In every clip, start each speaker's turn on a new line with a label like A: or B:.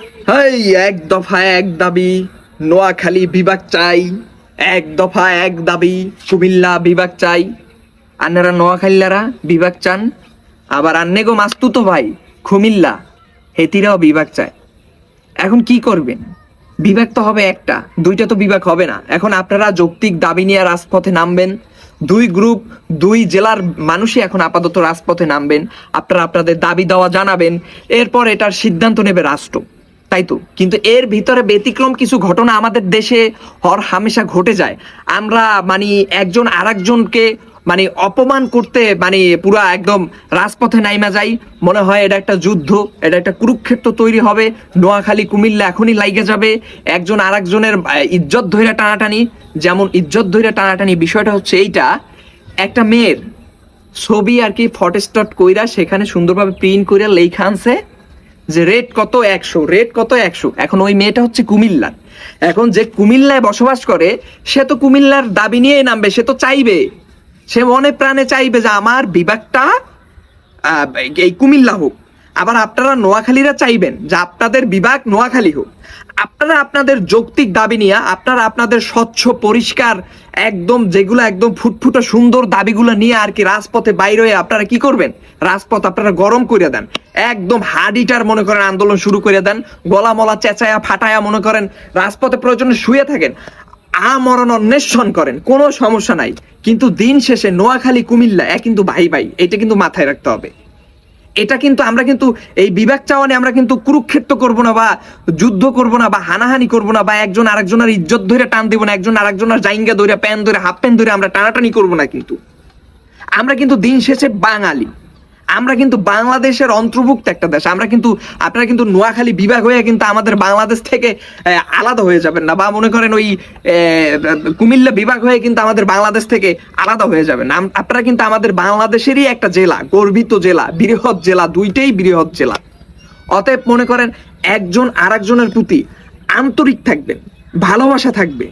A: হেই, এক দফা এক দাবি, নোয়াখালী বিভাগ চাই। এক দফা এক দাবি, কুমিল্লা বিভাগ চাই। আন্নারা নোয়াখালীলারা বিভাগ চান। আবার আন্নে গো মাস্তুতো ভাই, কুমিল্লা, হেতিরাও বিভাগ চায়। এখন কি করবেন? বিভাগ তো হবে একটা, দুইটা তো বিভাগ হবে না। এখন আপনারা যৌক্তিক দাবি নিয়ে রাজপথে নামবেন। দুই গ্রুপ, দুই জেলার মানুষই এখন আপাতত রাজপথে নামবেন। আপনারা আপনাদের দাবি দেওয়া জানাবেন। এরপর এটার সিদ্ধান্ত নেবে রাষ্ট্র। তাই তো? কিন্তু এর ভিতরে ব্যতিক্রম কিছু ঘটনা আমাদের দেশে হর হামেশা ঘটে যায়। আমরা মানে একজন আরেকজনকে মানে অপমান করতে মানে পুরা একদম রাজপথে নাইমা যাই। মনে হয় এটা একটা যুদ্ধ, এটা একটা কুরুক্ষেত্র তৈরি হবে। নোয়াখালী, কুমিল্লা এখনই লাইগে যাবে। একজন আরেকজনের ইজ্জত ধইরা টানাটানি। যেমন ইজ্জত ধইরা টানাটানি বিষয়টা হচ্ছে এইটা, একটা মেয়ের ছবি আর কি ফটোস্টট কইরা সেখানে সুন্দরভাবে প্রিন্ট কইরা লেখা আনছে। যে রেট কত একশো রেট কত একশো? এখন ওই মেয়েটা হচ্ছে কুমিল্লার। এখন যে কুমিল্লায় বসবাস করে, সে তো কুমিল্লার দাবি নিয়েই নামবে, সে তো চাইবে। সে মনে প্রাণে চাইবে যে আমার বিভাগটা এই কুমিল্লা হোক। আবার আপনারা নোয়াখালীরা চাইবেন যে আপনাদের বিভাগ নোয়াখালী হোক। আপনারা আপনাদের যৌক্তিক দাবি নিয়ে, আপনারা আপনাদের স্বচ্ছ, পরিষ্কার, একদম যেগুলো একদম ফুটফুটে সুন্দর দাবিগুলো নিয়ে আর কি রাজপথে বাইরে হয়ে আপনারা কি করবেন? রাজপথ আপনারা গরম করে দেন। একদম হাডিটার মনে করেন আন্দোলন শুরু করে দেন। গলা মলা চেঁচায়া, ফাটায়া মনে করেন রাজপথে প্রয়োজনে শুয়ে থাকেন। আমরণ অন্বেষণ করেন, কোনো সমস্যা নাই। কিন্তু দিন শেষে নোয়াখালী, কুমিল্লা, এ কিন্তু ভাই ভাই, এটা কিন্তু মাথায় রাখতে হবে। এটা কিন্তু আমরা কিন্তু এই বিবেক চাওয়ানে আমরা কিন্তু কুরুক্ষেত্র করব না বা যুদ্ধ করব না বা হানাহানি করব না বা একজন আরেকজনের ইজ্জত ধরে টান দিব না, একজন আরেকজনের জাইঙ্গা ধরে, প্যান ধরে, হাফ প্যান ধরে আমরা টানাটানি করব না কিন্তু। আমরা কিন্তু দিন শেষে বাঙালি। আমরা কিন্তু বাংলাদেশের অন্তর্ভুক্ত একটা দেশ। আমরা কিন্তু, আপনারা কিন্তু নোয়াখালী বিভাগ হয়ে কিন্তু আমাদের বাংলাদেশ থেকে আলাদা হয়ে যাবেন না, বা মনে করেন ওই কুমিল্লা বিভাগ হয়ে কিন্তু আমাদের বাংলাদেশ থেকে আলাদা হয়ে যাবেন। আপনারা কিন্তু আমাদের বাংলাদেশেরই একটা জেলা, গর্বিত জেলা, বৃহৎ জেলা, দুইটাই বৃহৎ জেলা। অতএব মনে করেন, একজন আরেকজনের প্রতি আন্তরিক থাকবেন ভালোবাসা থাকবে,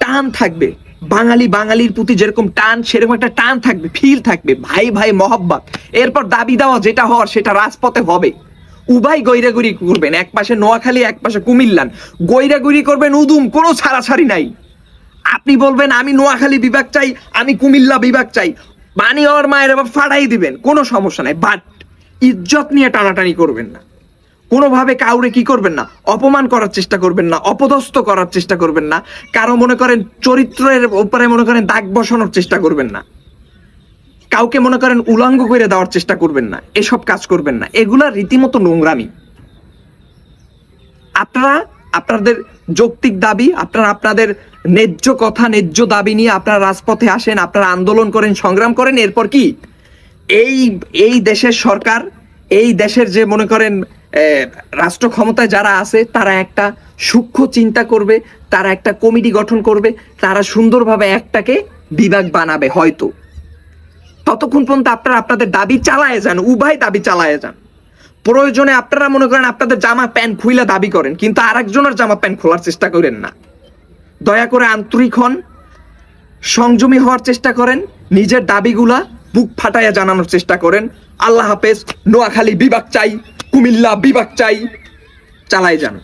A: টান থাকবে বাঙালি বাঙালির প্রতি যেরকম টান, সেরকম একটা টান থাকবে ফিল থাকবে, ভাই ভাই মহব্বত। এরপর দাবি দেওয়া যেটা হওয়ার, সেটা রাজপথে হবে। উভয় গৈরাগুড়ি করবেন, এক পাশে নোয়াখালী, এক পাশে কুমিল্লান। গৈরাগুড়ি করবেন উদুম, কোনো ছাড়াছাড়ি নাই। আপনি বলবেন, আমি নোয়াখালী বিভাগ চাই, আমি কুমিল্লা বিভাগ চাই। বানি ওর মায়ের ফাড়াই দিবেন, কোনো সমস্যা নাই বাট ইজ্জত নিয়ে টানাটানি করবেন না। কোনোভাবে কাউরে কি করবেন না? অপমান করার চেষ্টা করবেন না, অপদস্থ করার চেষ্টা করবেন না, কারও মনে করেন চরিত্রের উপরে মনে করেন দাগ বসানোর চেষ্টা করবেন না। কাউকে মনে করেন উলঙ্গ করে দেওয়ার চেষ্টা করবেন না, এসব কাজ করবেন না। এগুলা রীতিমতো নোংরামি। আপনারা, আপনাদের যৌক্তিক দাবি, আপনারা আপনাদের ন্যায্য কথা, ন্যায্য দাবি নিয়ে আপনারা রাজপথে আসেন, আপনারা আন্দোলন করেন, সংগ্রাম করেন, এরপর কি? এই এই দেশের সরকার, এই দেশের যে মনে করেন রাষ্ট্র ক্ষমতায় যারা আছে, তারা একটা সূক্ষ্ম চিন্তা করবে, তারা একটা কমিটি গঠন করবে, তারা সুন্দরভাবে একটাকে বিভাগ বানাবে হয়তো। ততক্ষণ পর্যন্ত আপনারা আপনাদের দাবি চালায় যান, উভয় দাবি চালায় যান। প্রয়োজনে আপনারা মনে করেন আপনাদের জামা প্যান্ট খুইলা দাবি করেন, কিন্তু আরেকজনের জামা প্যান্ট খোলার চেষ্টা করেন না। দয়া করে আন্তরিক হন, সংযমী হওয়ার চেষ্টা করেন, নিজের দাবিগুলা বুক ফাটাইয়া জানানোর চেষ্টা করেন। আল্লাহ হাফেজ, নোয়াখালী বিভাগ চাই, কুমিল্লা বিভাগ চাই, চালাই যান।